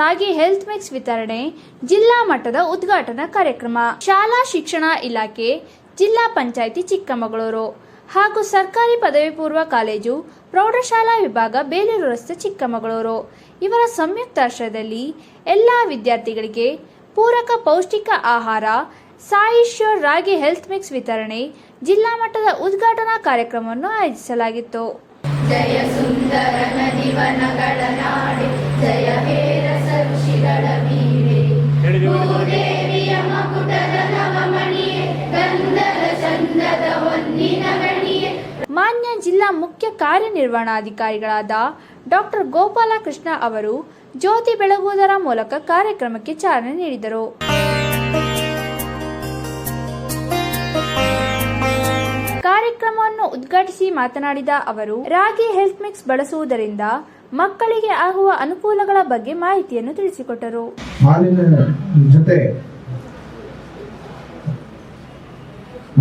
ರಾಗಿ health mix ವಿತರಣೆ, ಜಿಲ್ಲಾ ಮಟ್ಟದ ಉದ್ಘಾಟನಾ ಕಾರ್ಯಕ್ರಮ. ಶಾಲಾ ಶಿಕ್ಷಣ ಇಲಾಖೆ, ಜಿಲ್ಲಾ ಪಂಚಾಯಿತಿ ಚಿಕ್ಕಮಗಳೂರು. ಹಾಗೂ ಸರ್ಕಾರಿ ಪದವಿ ಪೂರ್ವ ಕಾಲೇಜು, ಪ್ರೌಢಶಾಲಾ ವಿಭಾಗ ಬೇಲೂರು ರಸ್ತೆ ಚಿಕ್ಕಮಗಳೂರು. ಇವರ ಸಂಯುಕ್ತಾಶ್ರಯದಲ್ಲಿ ಎಲ್ಲ ವಿದ್ಯಾರ್ಥಿಗಳಿಗೆ ಪೂರಕ ಪೌಷ್ಟಿಕ ಆಹಾರ, Sai sure ragi health mix ವಿತರಣೆ, ಜಿಲ್ಲಾ ಮಟ್ಟದ ಉದ್ಘಾಟನಾ ಕಾರ್ಯಕ್ರಮವನ್ನು ಆಯೋಜಿಸಲಾಗಿತ್ತು. ಜಯ ಸುಂದರ ನದಿವನಗಳ ನಾಡೆ, ಜಯ ಹೇ ಜಿಲ್ಲಾ ಮುಖ್ಯ ಕಾರ್ಯನಿರ್ವಹಣಾಧಿಕಾರಿಗಳಾದ ಡಾಕ್ಟರ್ ಗೋಪಾಲಕೃಷ್ಣ ಅವರು ಜ್ಯೋತಿ ಬೆಳಗುವುದರ ಮೂಲಕ ಕಾರ್ಯಕ್ರಮಕ್ಕೆ ಚಾಲನೆ ನೀಡಿದರು. ಕಾರ್ಯಕ್ರಮವನ್ನು ಉದ್ಘಾಟಿಸಿ ಮಾತನಾಡಿದ ಅವರು, ರಾಗಿ ಹೆಲ್ತ್ ಮಿಕ್ಸ್ ಬಳಸುವುದರಿಂದ ಮಕ್ಕಳಿಗೆ ಆಗುವ ಅನುಕೂಲಗಳ ಬಗ್ಗೆ ಮಾಹಿತಿಯನ್ನು ತಿಳಿಸಿಕೊಟ್ಟರು. ಜೊತೆ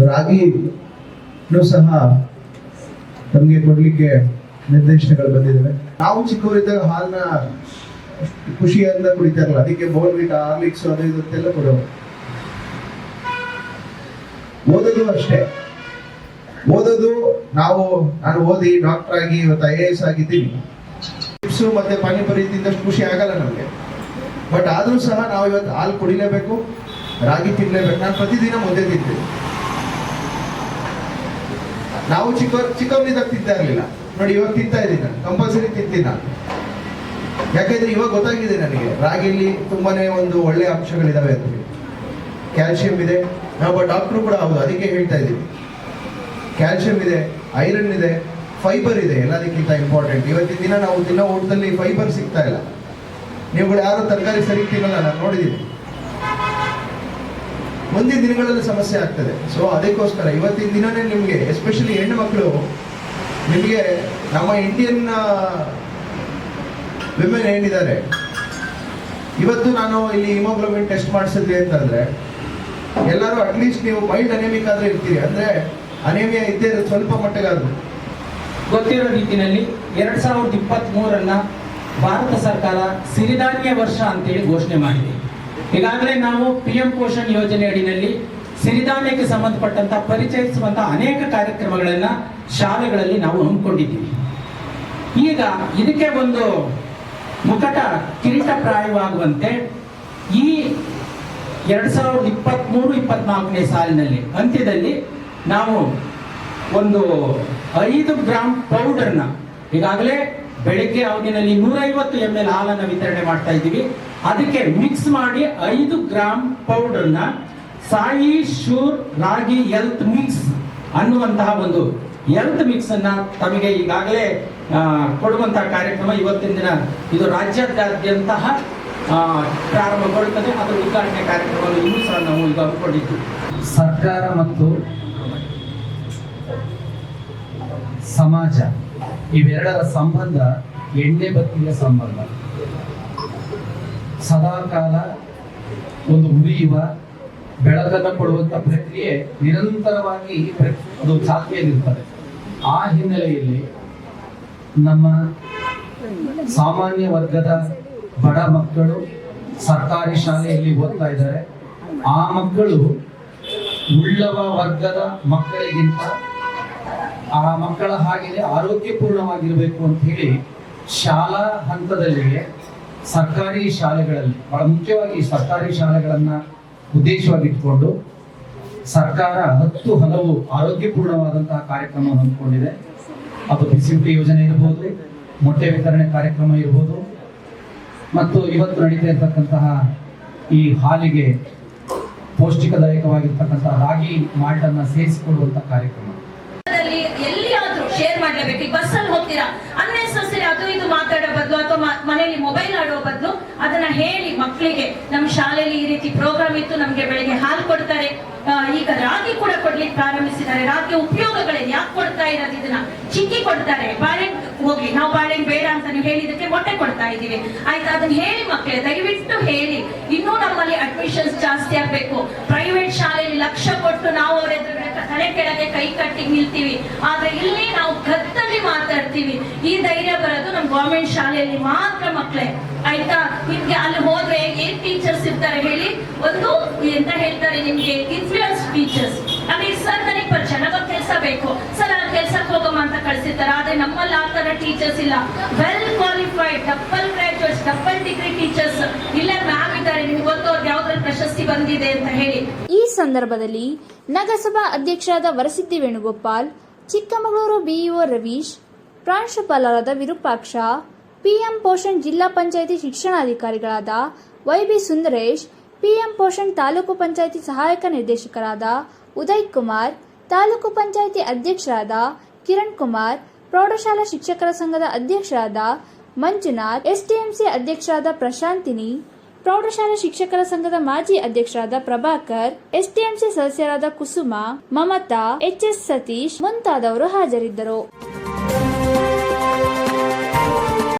ರಾಗಿ ಸಹ ನಮಗೆ ಕೊಡ್ಲಿಕ್ಕೆ ನಿರ್ದೇಶನಗಳು ಬಂದಿದ್ದಾವೆ. ನಾವು ಚಿಕ್ಕವರಿದ್ದಾಗ ಹಾಲನ್ನ ಖುಷಿಯಿಂದ ಕುಡಿತಾರಲ್ಲ, ಅದಕ್ಕೆ ಬೋರ್ವಿಟ ಹಾರ್ಲಿಕ್ಸ್ ಅದು ಇದು ಅಂತೆಲ್ಲ ಕೊಡೋರು. ಓದೋದು ಅಷ್ಟೇ. ಓದೋದು ನಾವು, ನಾನು ಓದಿ ಡಾಕ್ಟರ್ ಆಗಿ ಇವತ್ತು ಐ ಎ ಎಸ್ ಆಗಿದ್ದೀನಿ. ಟಿಪ್ಸು ಮತ್ತೆ ಪಾನಿಪುರಿ ತಿಂದಷ್ಟು ಖುಷಿ ಆಗಲ್ಲ ನಮಗೆ. ಬಟ್ ಆದರೂ ಸಹ ನಾವು ಇವತ್ತು ಹಾಲು ಕುಡಿಲೇಬೇಕು, ರಾಗಿ ತಿನ್ನಲೇಬೇಕು ನಾನು ಪ್ರತಿದಿನ ಮುದ್ದೆ ತಿಂತೀನಿ. ನಾವು ಚಿಕ್ಕ ಚಿಕ್ಕವನಿದ್ದಾಗ ತಿಂತಾ ಇರಲಿಲ್ಲ. ನೋಡಿ, ಇವಾಗ ತಿಂತಾ ಇದ್ದೀನಿ. ಕಂಪಲ್ಸರಿ ತಿಂತೀನಿ ನಾನು. ಯಾಕಂದ್ರೆ ಇವಾಗ ಗೊತ್ತಾಗಿದೆ ನನಗೆ. ರಾಗಿಲಿ ತುಂಬಾನೇ ಒಂದು ಒಳ್ಳೆ ಅಂಶಗಳಿದಾವೆ ಅಂತ. ಕ್ಯಾಲ್ಸಿಯಂ ಇದೆ. ನಾವು ಡಾಕ್ಟ್ರು ಕೂಡ ಹೌದು, ಅದಕ್ಕೆ ಹೇಳ್ತಾ ಇದ್ದೀನಿ. ಕ್ಯಾಲ್ಸಿಯಂ ಇದೆ, ಐರನ್ ಇದೆ ಫೈಬರ್ ಇದೆ, ಎಲ್ಲದಕ್ಕಿಂತ ಇಂಪಾರ್ಟೆಂಟ್ ಇವತ್ತಿನ ದಿನ ನಾವು ತಿನ್ನೋ ಊಟದಲ್ಲಿ ಫೈಬರ್ ಸಿಗ್ತಾ ಇಲ್ಲ. ನೀವುಗಳು ಯಾರು ತರಕಾರಿ ಸರಿ ತಿನ್ನಲ್ಲ, ನಾನು ನೋಡಿದ್ದೀನಿ ಮುಂದಿನ ದಿನಗಳಲ್ಲಿ ಸಮಸ್ಯೆ ಆಗ್ತದೆ. ಸೊ ಅದಕ್ಕೋಸ್ಕರ ಇವತ್ತಿನ ದಿನನೇ ನಿಮಗೆ ಎಸ್ಪೆಷಲಿ ಹೆಣ್ಣು ಮಕ್ಕಳು, ನಿಮಗೆ ನಮ್ಮ ಇಂಡಿಯನ್ ವಿಮೆನ್ ಏನಿದ್ದಾರೆ? ಇವತ್ತು ನಾನು ಇಲ್ಲಿ ಹಿಮೋಗ್ಲೋಬಿನ್ ಟೆಸ್ಟ್ ಮಾಡಿಸಿದ್ವಿ ಅಂತಂದ್ರೆ, ಎಲ್ಲರೂ ಅಟ್ಲೀಸ್ಟ್ ನೀವು ಮೈಲ್ಡ್ ಅನೇಮಿಕ್ ಆದ್ರೆ ಇರ್ತೀರಿ. ಅಂದ್ರೆ ಅನೇಮಿಯಾ ಇದ್ದೇ ಇರೋದು ಸ್ವಲ್ಪ ಮಟ್ಟಿಗಾದ್ರು. ಗೊತ್ತಿರೋ ರೀತಿಯಲ್ಲಿ ಎರಡ್ ಸಾವಿರದ ಇಪ್ಪತ್ತ್ ಮೂರನ್ನ ಭಾರತ ಸರ್ಕಾರ ಸಿರಿಧಾನ್ಯ ವರ್ಷ ಅಂತೇಳಿ ಘೋಷಣೆ ಮಾಡಿದೆ. ಈಗಾಗಲೇ ನಾವು ಪಿ ಎಂ ಪೋಷಣ್ ಯೋಜನೆ ಅಡಿನಲ್ಲಿ ಸಿರಿಧಾನ್ಯಕ್ಕೆ ಸಂಬಂಧಪಟ್ಟಂತ ಪರಿಚಯಿಸುವಂತ ಅನೇಕ ಕಾರ್ಯಕ್ರಮಗಳನ್ನ ಶಾಲೆಗಳಲ್ಲಿ ನಾವು ಹಮ್ಮಿಕೊಂಡಿದ್ದೀವಿ. ಈಗ ಇದಕ್ಕೆ ಒಂದು ಮುಕಟ ಕಿರೀಟಪ್ರಾಯವಾಗುವಂತೆ ಈ ಎರಡ್ ಸಾವಿರದ ಇಪ್ಪತ್ತ್ ಮೂರು ಇಪ್ಪತ್ನಾಲ್ಕನೇ ಸಾಲಿನಲ್ಲಿ ಅಂತ್ಯದಲ್ಲಿ ನಾವು ಒಂದು ಐದು ಗ್ರಾಮ್ ಪೌಡರ್ನ ಈಗಾಗಲೇ ಬೆಳಿಗ್ಗೆ ಅವಧಿನಲ್ಲಿ ನೂರೈವತ್ತು ಎಂ ಎಲ್ ಹಾಲನ್ನು ವಿತರಣೆ ಮಾಡ್ತಾ ಇದ್ದೀವಿ. ಅದಕ್ಕೆ ಮಿಕ್ಸ್ ಮಾಡಿ ಐದು ಗ್ರಾಮ್ ಪೌಡರ್ನ Sai, sure, ragi health mix ಅನ್ನುವಂತಹ ಒಂದು ಎಲ್ತ್ ಮಿಕ್ಸ್ ಅನ್ನ ತಮಗೆ ಈಗಾಗಲೇ ಕೊಡುವಂತಹ ಕಾರ್ಯಕ್ರಮ ಇವತ್ತಿನ ದಿನ. ಇದು ರಾಜ್ಯಾದ್ಯಂತಹ ಪ್ರಾರಂಭಗೊಳ್ಳುತ್ತದೆ ಅದರ ಉದ್ಘಾಟನೆ ಕಾರ್ಯಕ್ರಮವನ್ನು ಇನ್ನೂ ಸಹ ನಾವು ಈಗ ಹಮ್ಮಿಕೊಂಡಿದ್ದು ಸರ್ಕಾರ ಮತ್ತು ಸಮಾಜ ಇವೆರಡರ ಸಂಬಂಧ, ಎಣ್ಣೆ ಬತ್ತಿಯ ಸಂಬಂಧ. ಸದಾಕಾಲ ಒಂದು ಉರಿಯುವ ಬೆಳಕನ್ನು ಕೊಡುವಂತ ಪ್ರಕ್ರಿಯೆ ನಿರಂತರವಾಗಿ ಅದು ಚಾಲ್ತಿಯಲ್ಲಿರ್ತದೆ ಆ ಹಿನ್ನೆಲೆಯಲ್ಲಿ ನಮ್ಮ ಸಾಮಾನ್ಯ ವರ್ಗದ ಬಡ ಮಕ್ಕಳು ಸರ್ಕಾರಿ ಶಾಲೆಯಲ್ಲಿ ಓದ್ತಾ ಇದ್ದಾರೆ. ಆ ಮಕ್ಕಳು ಉಳ್ಳವ ವರ್ಗದ ಮಕ್ಕಳಿಗಿಂತ, ಆ ಮಕ್ಕಳ ಹಾಗೆಯೇ ಆರೋಗ್ಯಪೂರ್ಣವಾಗಿರಬೇಕು ಅಂತ ಹೇಳಿ ಶಾಲಾ ಹಂತದಲ್ಲಿಯೇ ಸರ್ಕಾರಿ ಶಾಲೆಗಳಲ್ಲಿ, ಬಹಳ ಮುಖ್ಯವಾಗಿ ಸರ್ಕಾರಿ ಶಾಲೆಗಳನ್ನ ಉದ್ದೇಶವಾಗಿಟ್ಕೊಂಡು ಸರ್ಕಾರ ಹತ್ತು ಹಲವು ಆರೋಗ್ಯಪೂರ್ಣವಾದಂತಹ ಕಾರ್ಯಕ್ರಮ ಹಮ್ಮಿಕೊಂಡಿದೆ. ಅದು ಬಿಸಿಯೂಟ ಯೋಜನೆ ಇರಬಹುದು ಮೊಟ್ಟೆ ವಿತರಣೆ ಕಾರ್ಯಕ್ರಮ ಇರಬಹುದು ಮತ್ತು ಇವತ್ತು ನಡೀತಾ ಇರ್ತಕ್ಕಂತಹ ಈ ಹಾಲಿಗೆ ಪೌಷ್ಟಿಕದಾಯಕವಾಗಿರ್ತಕ್ಕಂತಹ ರಾಗಿ, ಮಾಲ್ಟನ್ನ ಸೇರಿಸಿಕೊಳ್ಳುವಂಥ ಕಾರ್ಯಕ್ರಮ ದಲ್ಲಿ ಎಲ್ಲಿಯಾದ್ರೂ ಶೇರ್ ಮಾಡ್ಲೇಬೇಕು ಈಗ ಬಸ್ಸಲ್ಲಿ ಹೋಗ್ತೀರಾ ಅನ್ನೆಸೆಸರಿ ಅದು ಇದು ಮಾತಾಡೋ ಬದಲು ಅಥವಾ ಮನೆಯಲ್ಲಿ ಮೊಬೈಲ್ ಆಡೋ ಬದಲು ಅದನ್ನ ಹೇಳಿ ಮಕ್ಕಳಿಗೆ ನಮ್ಮ ಶಾಲೆಯಲ್ಲಿ ಈ ರೀತಿ ಪ್ರೋಗ್ರಾಮ್ ಇತ್ತು, ನಮ್ಗೆ ಬೆಳಿಗ್ಗೆ ಹಾಲು ಕೊಡ್ತಾರೆ. ಈಗ ರಾಗಿ ಕೂಡ ಕೊಡ್ಲಿಕ್ಕೆ ಪ್ರಾರಂಭಿಸಿದ್ದಾರೆ. ರಾಗಿ ಉಪಯೋಗಗಳೇನು ಯಾಕೆ ಕೊಡ್ತಾ ಇರೋದು ಇದನ್ನ? ಚಿಕ್ಕಿ ಕೊಡ್ತಾರೆ. ಬಾಳೆಹಣ್ಣು ಹೋಗಿ ನಾವು ಬಾಳೆಹಣ್ಣು ಬೇಡ ಅಂತ ನೀವು ಹೇಳಿದಕ್ಕೆ ಮೊಟ್ಟೆ ಕೊಡ್ತಾ ಇದ್ದೀವಿ. ಆಯ್ತಾ, ಅದನ್ನ ಹೇಳಿ ಮಕ್ಕಳೇ ದಯವಿಟ್ಟು ಹೇಳಿ. ಇನ್ನೂ ನಮ್ಮಲ್ಲಿ ಅಡ್ಮಿಷನ್ಸ್ ಜಾಸ್ತಿ ಆಗ್ಬೇಕು. ಪ್ರೈವೇಟ್ ಶಾಲೆಯಲ್ಲಿ ಲಕ್ಷ ಕೊಟ್ಟು ನಾವು ಅವರ ತಲೆ ಕೆಳಗೆ ಕೈ ಕಟ್ಟಿ ನಿಲ್ತೀವಿ. ಆದ್ರೆ ಇಲ್ಲಿ ನಾವು ಮಾತಾಡ್ತೀವಿ. ಈ ಧೈರ್ಯ ಬರೋದು ನಮ್ ಗವರ್ಮೆಂಟ್ ಶಾಲೆಯಲ್ಲಿ ಮಾತ್ರ ಮಕ್ಕಳೇ ಆಯ್ತಾ? ನಿಮ್ಗೆ ಅಲ್ಲಿ ಹೋದ್ರೆ ಏನ್ ಟೀಚರ್ಸ್ ಇರ್ತಾರೆ ಹೇಳಿ? ಒಂದು ಎಂತ ಹೇಳ್ತಾರೆ ನಿಮ್ಗೆ? ಇನ್ಫ್ಲೂಯನ್ಸ್ ಟೀಚರ್ಸ್ ಅಂದ್ರೆ ಸರ್ ನನಗೆ ಪರಿಚಯ ನನಗೊಂದು ಕೆಲಸ ಬೇಕು. ಸರ್ ಆ ಕೆಲ್ಸಕ್ಕೆ ಹೋಗಮ್ಮ ಅಂತ ಕಳಿಸಿರ್ತಾರೆ, ಆದ್ರೆ ನಮ್ಮಲ್ಲಿ ಆ ತರ ಟೀಚರ್ಸ್ ಇಲ್ಲ. Well qualified double graduates double degree teachers ಇಲ್ಲ ಮ್ಯಾಮ್ ಇದ್ದಾರೆ, ನಿಮ್ಗೆ ಗೊತ್ತು, ಅವ್ರಿಗೆ ಯಾವ್ದ್ರಲ್ಲಿ ಪ್ರಶಸ್ತಿ ಬಂದಿದೆ ಅಂತ ಹೇಳಿ. ಈ ಸಂದರ್ಭದಲ್ಲಿ ನಗರಸಭಾ ಅಧ್ಯಕ್ಷರಾದ ವರಸಿದ್ದಿ ವೇಣುಗೋಪಾಲ್ ಚಿಕ್ಕಮಗಳೂರು ಬಿಇಒ ರವೀಶ್, ಪ್ರಾಂಶುಪಾಲರಾದ ವಿರೂಪಾಕ್ಷ, ಪಿಎಂ ಪೋಷಣ್ ಜಿಲ್ಲಾ ಪಂಚಾಯಿತಿ ಶಿಕ್ಷಣಾಧಿಕಾರಿಗಳಾದ ವೈಬಿ ಸುಂದರೇಶ್, ಪಿಎಂ ಪೋಷಣ್ ತಾಲೂಕು ಪಂಚಾಯಿತಿ ಸಹಾಯಕ ನಿರ್ದೇಶಕರಾದ ಉದಯ್ ಕುಮಾರ್, ತಾಲೂಕು ಪಂಚಾಯಿತಿ ಅಧ್ಯಕ್ಷರಾದ ಕಿರಣ್ ಕುಮಾರ್, ಪ್ರೌಢಶಾಲಾ ಶಿಕ್ಷಕರ ಸಂಘದ ಅಧ್ಯಕ್ಷರಾದ ಮಂಜುನಾಥ್ ಎಸ್ಟಿಎಂಸಿ ಅಧ್ಯಕ್ಷರಾದ ಪ್ರಶಾಂತಿನಿ ಪ್ರೌಢಶಾಲಾ ಶಿಕ್ಷಕರ ಸಂಘದ ಮಾಜಿ ಅಧ್ಯಕ್ಷರಾದ ಪ್ರಭಾಕರ್ ಎಸ್ಟಿಎಂಸಿ ಸದಸ್ಯರಾದ ಕುಸುಮ ಮಮತಾ ಎಚ್ಎಸ್ ಸತೀಶ್ ಮುಂತಾದವರು ಹಾಜರಿದ್ದರು.